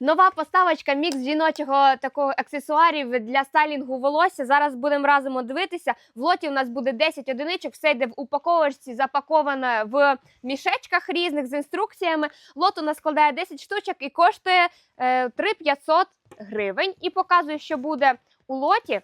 Нова поставочка мікс жіночого такого аксесуарів для стайлінгу волосся. Зараз будемо разом дивитися. В лоті у нас буде 10 одиничок, все йде в упаковочці, запаковане в мішечках різних з інструкціями. Лот у нас складає 10 штучок і коштує е, 3500 гривень. І показую, що буде у лоті.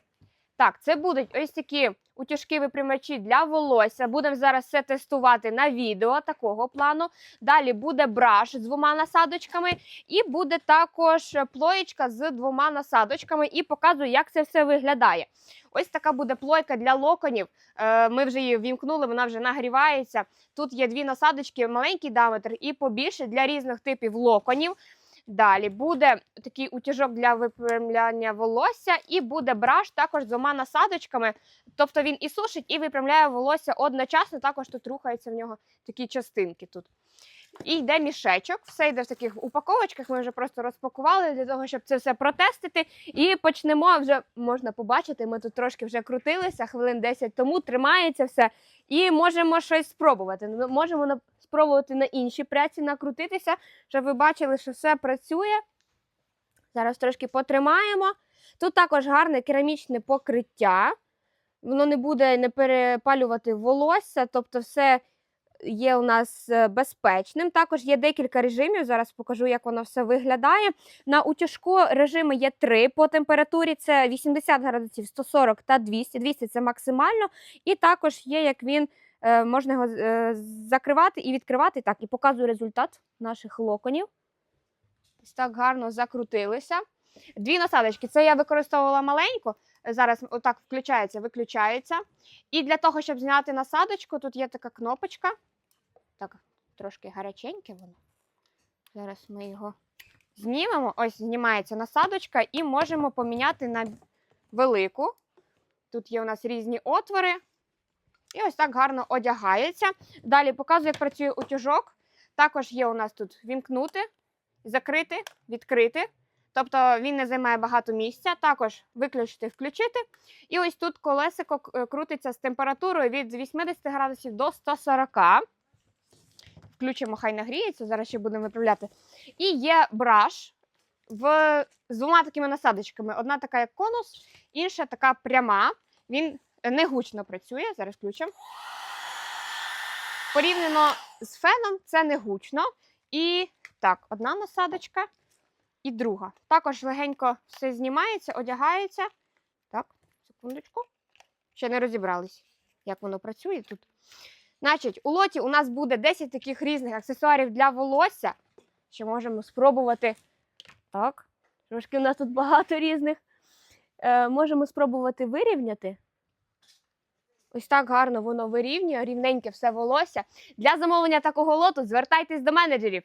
Так, це будуть ось такі утяжкі випрямачі для волосся. Будемо зараз все тестувати на відео такого плану. Далі буде браш з двома насадочками, і буде також плоєчка з двома насадочками. І показую, як це все виглядає. Ось така буде плойка для локонів. Е, Ми вже її вімкнули, вона вже нагрівається. Тут є дві насадочки, маленький діаметр і побільше для різних типів локонів. Далі буде такий утяжок для випрямляння волосся, і буде браш також з двома насадочками. Тобто він і сушить, і випрямляє волосся одночасно. Також тут рухаються в нього такі частинки тут. І йде мішечок, все йде в таких упаковочках. Ми вже просто розпакували для того, щоб це все протестити. І почнемо вже можна побачити. Ми тут трошки вже крутилися, хвилин 10 тому тримається все. І можемо щось спробувати. Ну, Можемо на- спробувати на іншій пряці накрутитися, щоб ви бачили, що все працює. Зараз трошки потримаємо. Тут також гарне керамічне покриття. Воно не буде не перепалювати волосся, тобто все є у нас е, безпечним. Також є декілька режимів. Зараз покажу, як воно все виглядає. На утяжку режими є три по температурі: це 80 градусів, 140 та 200. 200 це максимально. І також є, як він е, можна його е, закривати і відкривати. Так, і показую результат наших локонів. Ось так гарно закрутилися. Дві насадочки. Це я використовувала маленьку. Зараз отак включається, виключається. І для того, щоб зняти насадочку, тут є така кнопочка. Так, трошки гаряченьке воно. Зараз ми його знімемо. Ось знімається насадочка, і можемо поміняти на велику. Тут є у нас різні отвори. І ось так гарно одягається. Далі показую, як працює утюжок. Також є у нас тут вімкнути, закрити, відкрити. Тобто він не займає багато місця. Також виключити, включити. І ось тут колесико е, крутиться з температурою від 80 градусів до 140. Включимо, хай нагріється, зараз ще будемо виправляти. І є браш в, з двома такими насадочками. Одна така, як конус, інша така пряма. Він е, не гучно працює. Зараз включимо. Порівняно з феном, це не гучно. І так, одна насадочка і друга. Також легенько все знімається, одягається. Так, секундочку. Ще не розібрались, як воно працює тут. Значить, у лоті у нас буде 10 таких різних аксесуарів для волосся. Ще можемо спробувати. Так, трошки у нас тут багато різних. Е, можемо спробувати вирівняти. Ось так гарно воно вирівнює, рівненьке все волосся. Для замовлення такого лоту звертайтесь до менеджерів.